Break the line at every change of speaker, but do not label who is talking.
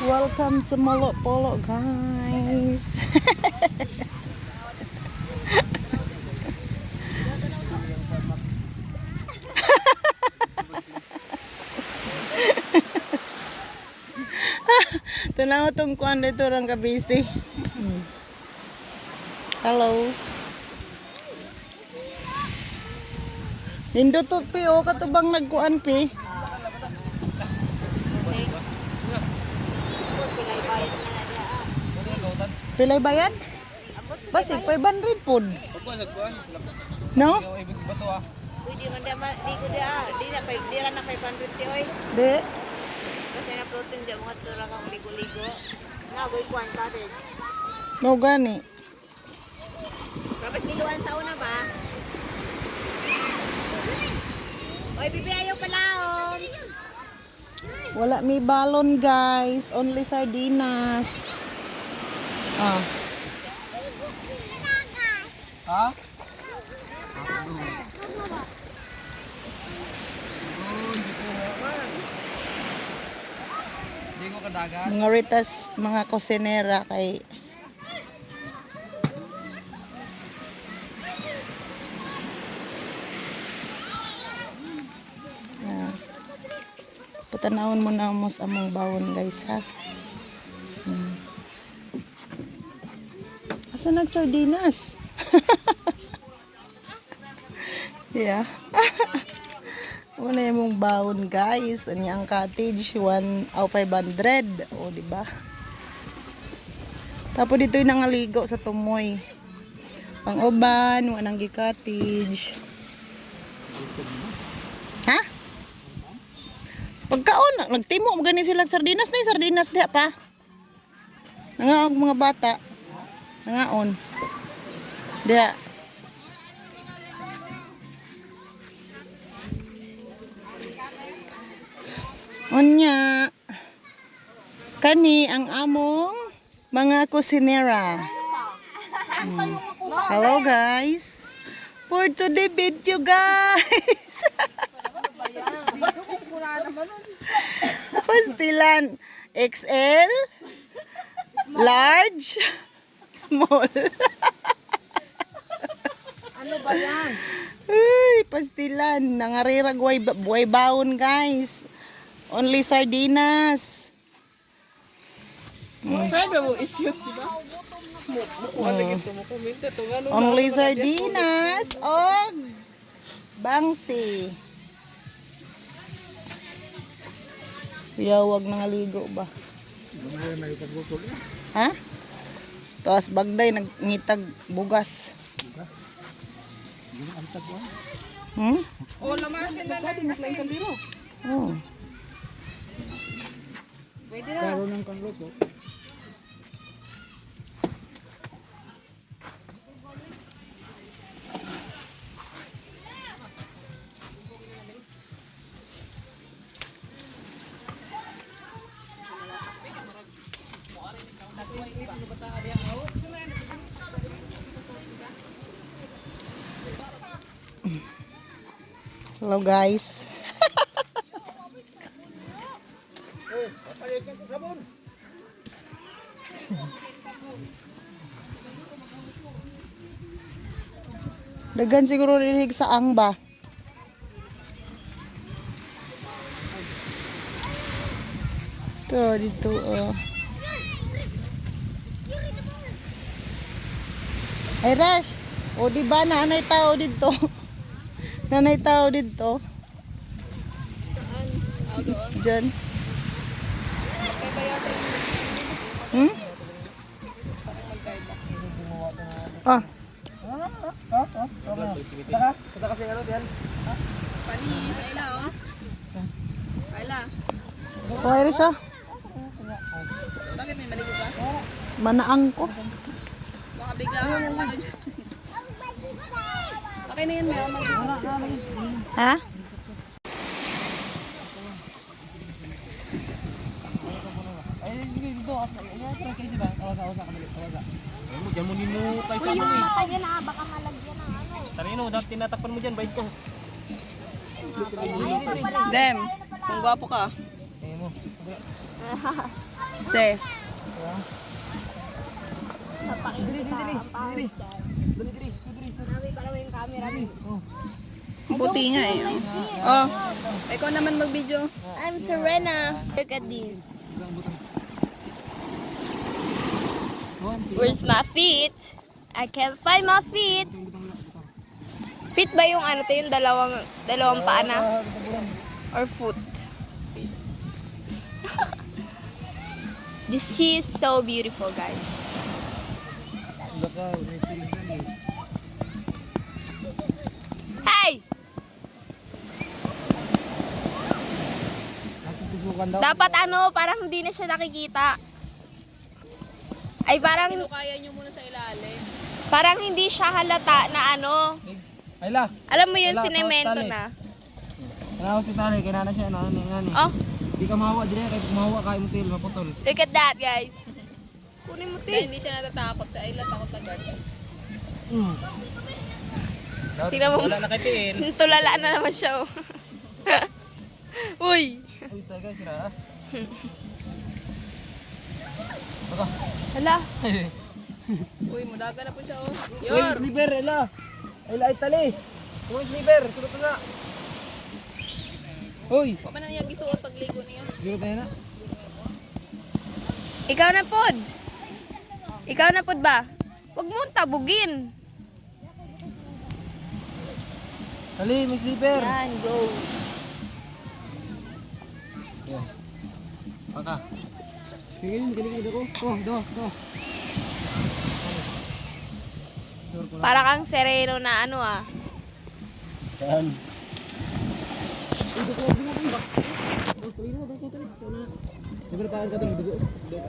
Welcome to Molo Polo, guys. Tanaw tong kuan dito rang kabisi. Hello. Nindot pi o katubang nagkuan pi. Pilay bayad? Basig, 500 pud. No?
Pwede man da di ko da di na pay di na 500 ti oy.
Di.
Kasi na protein di mga tura kang ligo-ligo. Na boy kuan ka din.
No gani.
Dapat niluan sa una ba? Oy, bibi ayaw palaon.
Wala mi balon guys. Only sardinas. Ah.
Ha? Kadagat.
Mga ritas, mga kusinera kay Ah. Putanawon mo na mo sa among bawon guys ha. Asa nag sardinas? yeah. Una yung mong bawon guys. Ano yung cottage? 1 o 500. O, di ba? Tapos dito yung nangaligo sa tumoy. Pang uban, wanang cottage. Ha? Pagkaon, nagtimo mo gani sila sardinas na sardinas diha pa. Nangaog mga bata. Nangaon. Diha. Unya. Kani ang among mga kusinera. Mm. Hello guys. For today video guys. Pastilan XL, large, small.
Ano ba yan?
Uy, pastilan. Nangarirag buhay, buhay baon guys. Only sardinas.
Pwede mo isyot, di ba?
Only sardinas og bangsi. Kuya, wag nangaligo ba? Ha? Tapos bagday nagngitag bugas. Hmm?
Oh, laman sila lang. Naklain kaldero.
Oh.
Pwede na.
Karo ng kangluto.
Hello guys. Dagan siguro rinig sa ang ba. Ito, dito, oh. Ay, Rash. O, di ba, nanay tao dito. nanay tao dito. Diyan. Hmm? Ah,
Taka, kada kasi ano diyan.
Pani sa ila oh.
Okay rin siya.
bakit may maligo ka?
Manaang ko.
Baka bigla ka ano dyan. Okay na yan, may maligo.
Ha?
Ay, hindi dito. Asa, ayan, ito kasi ba? Awasa, awasa ka balik. Awasa. Ay mo, dyan mo ninutay sa ano eh.
Kaya na, baka malagyan ng ano.
Tarino, dahil tinatakpan mo dyan, bait ka.
Dem, kung gwapo ka.
Ay mo. Oh, pagla.
Se.
Diri, diri, diri. Diri. Dali, diri. So, diri, so,
Sabi para may camera.
Oh.
Puti nga eh. Oh. Ikaw naman mag-video.
I'm Serena. Look at this. Where's my feet? I can't find my feet. Feet ba yung ano to yung dalawang dalawang paa na? Or foot? This is so beautiful, guys.
Baka, may feeling lang eh.
Hey!
Natutusukan daw.
Dapat ano, parang hindi na siya nakikita. Ay, parang...
Kaya nyo muna sa ilalim.
Parang hindi siya halata na ano.
Ayla.
Alam mo yun, sinemento na.
Kailangan si Tali, kailangan na siya, ano, ano, ano.
Oh,
Di ka mahawa, di na, kahit mahawa ka, imutil, maputol.
look at that, guys. Kunin mo,
Kaya hindi siya natatakot sa ila, takot na guard.
Mm.
Tingnan mo.
Wala na katiin.
Tulala na naman siya, oh. Uy!
Uy.
Hala.
Uy, mudaga na po siya, oh.
Uy, slipper, Ayla. Ayla, ay tali. Uy, slipper, sulot na. Uy.
Pa man niya gisuot pagligo niya.
Sulot na ah.
Ikaw na pod. Ikaw na pod ba? Huwag mo tabugin.
Tali, may slipper.
Yan, go.
Yan. Sige yun, ako. Oh, do, do.
Para kang sereno na ano ah.
Yan. Dito ko din ako ba? Dito ko dito ko dito na. Dito pa ang katulog dito. Dito.